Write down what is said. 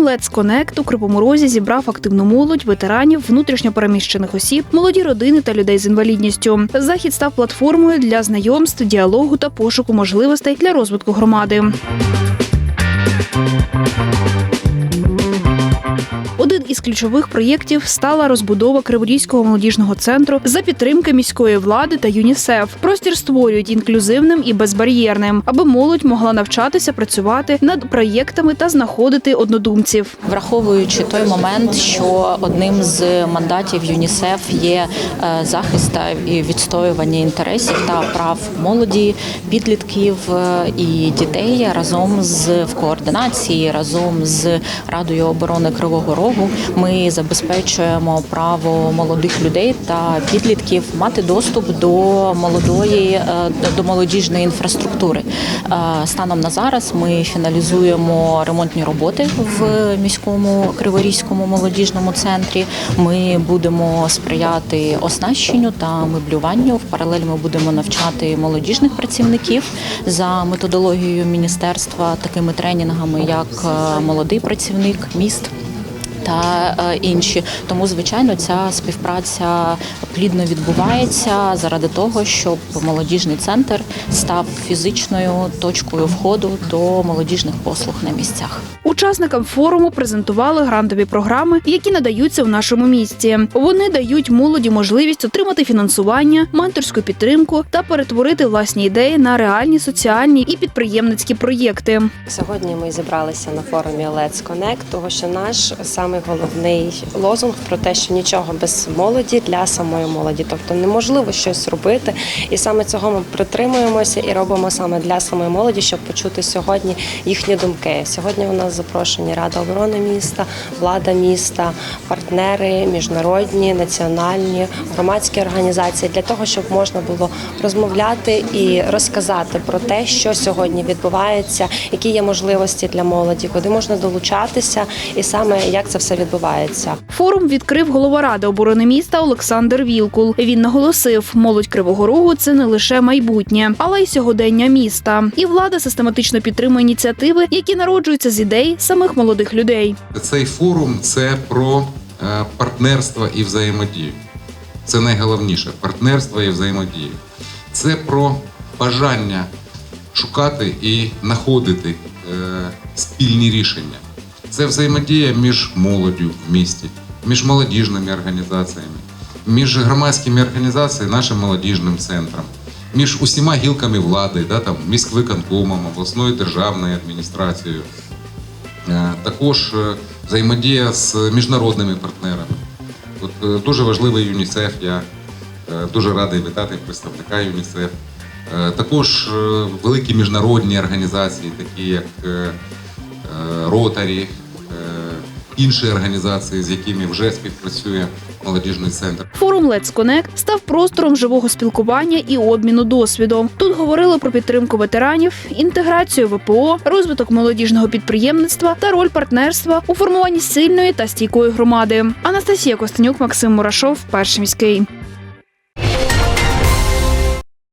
Форум Let's Connect у Кривому Розі зібрав активну молодь, ветеранів, внутрішньопереміщених осіб, молоді родини та людей з інвалідністю. Захід став платформою для знайомств, діалогу та пошуку можливостей для розвитку громади. Із ключових проєктів стала розбудова Криворізького молодіжного центру за підтримки міської влади та ЮНІСЕФ. Простір створюють інклюзивним і безбар'єрним, аби молодь могла навчатися працювати над проєктами та знаходити однодумців. Враховуючи той момент, що одним з мандатів ЮНІСЕФ є е, захист і відстоювання інтересів та прав молоді, підлітків е, і дітей разом з в координації, разом з Радою оборони Кривого Рогу, ми забезпечуємо право молодих людей та підлітків мати доступ до молодої е, до молодіжної інфраструктури. Е, Станом на зараз ми фіналізуємо ремонтні роботи в міському Криворізькому молодіжному центрі. Ми будемо сприяти оснащенню та меблюванню. В паралель ми будемо навчати молодіжних працівників за методологією міністерства такими тренінгами, як е, молодий працівник міст та е, інші. Тому, звичайно, ця співпраця плідно відбувається заради того, щоб молодіжний центр став фізичною точкою входу до молодіжних послуг на місцях. Учасникам форуму презентували грантові програми, які надаються в нашому місті. Вони дають молоді можливість отримати фінансування, менторську підтримку та перетворити власні ідеї на реальні соціальні і підприємницькі проєкти. Сьогодні ми зібралися на форумі Let's Connect, тому що наш самий головний лозунг про те, що нічого без молоді для самої молоді, тобто неможливо щось робити, і саме цього ми притримуємося і робимо саме для самої молоді, щоб почути сьогодні їхні думки. Сьогодні у нас запрошені Рада оборони міста, влада міста, партнери, міжнародні, національні, громадські організації для того, щоб можна було розмовляти і розказати про те, що сьогодні відбувається, які є можливості для молоді, куди можна долучатися, і саме як це все відбувається. Форум відкрив голова ради оборони міста Олександр Вілкул. Він наголосив, молодь Кривого Рогу це не лише майбутнє, але й сьогодення міста. І влада систематично підтримує ініціативи, які народжуються з ідей самих молодих людей. Цей форум це про е, партнерство і взаємодію. Це найголовніше партнерство і взаємодію. Це про бажання шукати і знаходити е, спільні рішення. Це взаємодія між молоддю в місті, між молодіжними організаціями, між громадськими організаціями, нашим молодіжним центром, між усіма гілками влади, да, там, міськвиконкомом, обласною державною адміністрацією. Е, Також е, взаємодія з міжнародними партнерами. От е, дуже важливий ЮНІСЕФ. Я дуже радий вітати представника ЮНІСЕФ. Також великі міжнародні організації, такі як Ротарі, інші організації, з якими вже співпрацює молодіжний центр. Форум Let's Connect став простором живого спілкування і обміну досвідом. Говорили про підтримку ветеранів, інтеграцію ВПО, розвиток молодіжного підприємництва та роль партнерства у формуванні сильної та стійкої громади. Анастасія Костенюк, Максим Мурашов, перший міський.